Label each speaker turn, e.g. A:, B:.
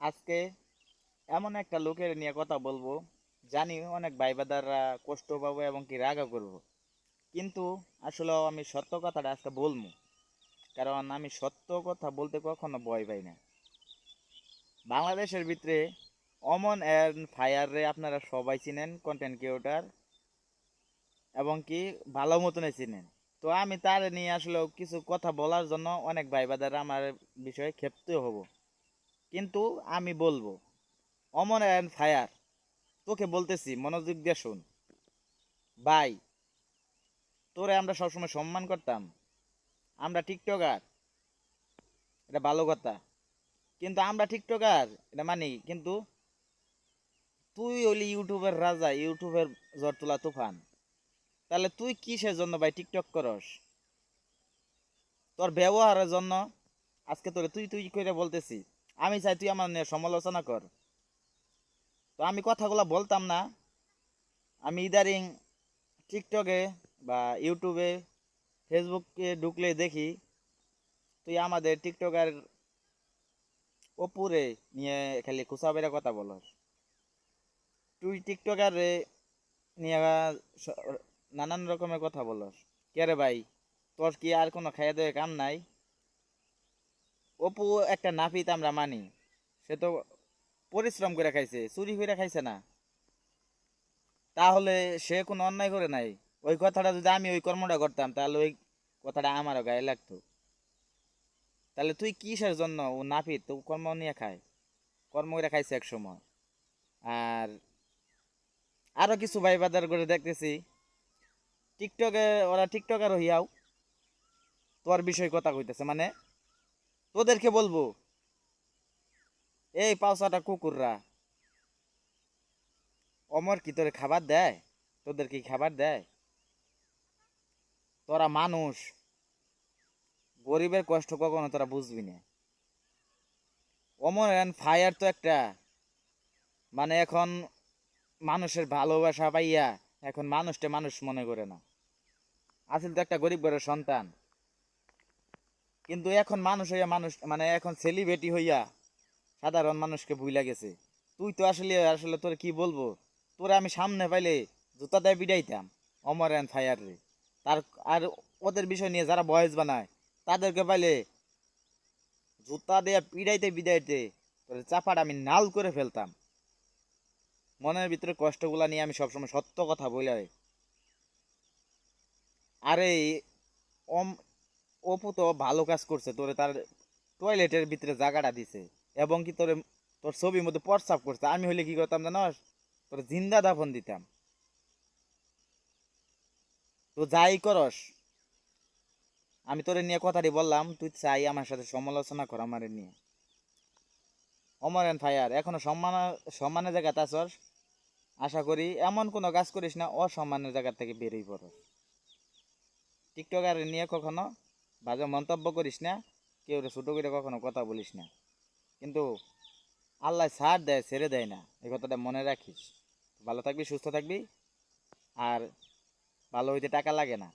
A: আজকে এমন একটা লোকের নিয়ে কথা বলব, জানি অনেক ভাই বাদাররা কষ্ট পাবো এবং কি রাগও করব। কিন্তু আসলে আমি সত্য কথাটা আজকে বলব, কারণ আমি সত্য কথা বলতে কখনো ভয় পাই না। বাংলাদেশের ভিতরে অমন অ্যান্ড ফায়ারে আপনারা সবাই চিনেন কন্টেন্ট ক্রিয়েটার এবং কি ভালো মতনই চিনেন। তো আমি তার নিয়ে আসলে কিছু কথা বলার জন্য অনেক ভাই বাদাররা আমার বিষয়ে ক্ষেপ্ত হব। কিন্তু আমি বলব অমন অ্যান্ড ফায়ার, তোকে বলতেছি, মনোযোগ দিয়ে শুন। ভাই, তোরে আমরা সবসময় সম্মান করতাম। আমরা টিকটকার, এটা ভালো কথা। কিন্তু আমরা টিকটকার, এটা মানি, কিন্তু তুই হলি ইউটিউবের রাজা, ইউটিউবের জ্বর তোলা তুফান। তাহলে তুই কিসের জন্য ভাই টিকটক করস? তোর ব্যবহারের জন্য আজকে তোরে তুই তুই করে বলতেছি। আমি চাই তুই আমার নিয়ে সমালোচনা কর। তো আমি কথাগুলো বলতাম না। আমি ইদারিং টিকটকে বা ইউটিউবে, ফেসবুকে ঢুকলে দেখি তুই আমাদের টিকটকার ওপুরে নিয়ে খালি খুচা বেড়ে কথা বলস। তুই টিকটকারে নিয়ে নানান রকমের কথা বলস। কে রে ভাই? তোর কি আর কোনো খাইয়া দেওয়া কাম নাই? অপু একটা নাপিত আমরা মানি। সে তো পরিশ্রম করে খাইছে, চুরি করে খাইছে না। তাহলে সে কোনো অন্যায় করে নাই। ওই কথাটা যদি আমি ওই কর্মটা করতাম, তাহলে ওই কথাটা আমারও গায়ে লাগতো। তাহলে তুই কিসের জন্য ও নাপিত? তো কর্ম নিয়ে খায়। কর্ম করে খাইছে এক সময়। আর আরও কিছু ভাই বাজার করে দেখতেছি। টিকটকে, ওরা টিকটকার হইয়াও তোর বিষয় কথা কইতেছে মানে তোদেরকে বলব, এই পাওসাটা কুকুররা, অমর কি তোরে খাবার দেয়? তোদের কি খাবার দেয়? তোরা মানুষ, গরিবের কষ্ট কখনো তোরা বুঝবি না। অমর অ্যান্ড ফায়ার তো একটা মানে এখন মানুষের ভালোবাসা পাইয়া এখন মানুষটা মানুষ মনে করে না। আসলে তো একটা গরিব ঘরের সন্তান। কিন্তু এখন মানুষ হইয়া মানুষ মানে এখন সেলিব্রিটি হইয়া সাধারণ মানুষকে ভুইলা গেছে। তুই তো আসলে আসলে তোর কি বলব? তোরে আমি সামনে পাইলে জুতা দিয়ে বিডাইতাম অমর অ্যান্ড ফায়ার তার, আর ওদের বিষয় নিয়ে যারা বয়স বানায়, তাদেরকে পাইলে জুতা দিয়ে পিড়াইতে বিদাইতে তোর চাপাটা আমি নাল করে ফেলতাম। মনের ভিতরে কষ্টগুলা নিয়ে আমি সবসময় সত্য কথা বলে আরে অম অপু তো ভালো কাজ করছে, তোরে তার টয়লেটের ভিতরে জায়গাটা দিছে, এবং কি তোরে, তোর ছবির মধ্যে প্রস্রাব করছে। আমি হইলে কি করতাম জানস? তোর জিন্দা দাফন দিতাম। তো যাই করস, আমি তোরে নিয়ে কথাটি বললাম, তুই চাই আমার সাথে সমালোচনা কর আমার নিয়ে। অমর অ্যান্ড ফায়ার, এখনও সম্মান, সম্মানের জায়গাতে আসস আশা করি এমন কোনো কাজ করিস না, অসম্মানের জায়গা থেকে বেরোই পড়স। টিকটকার নিয়ে কখনো বাজে মন্তব্য করিস না, কেউ ছোটো করে কখনো কথা বলিস না। কিন্তু আল্লাহ সার দেয়, ছেড়ে দেয় না এই কথাটা মনে রাখিস। ভালো থাকবি, সুস্থ থাকবি, আর ভালো হইতে টাকা লাগে না।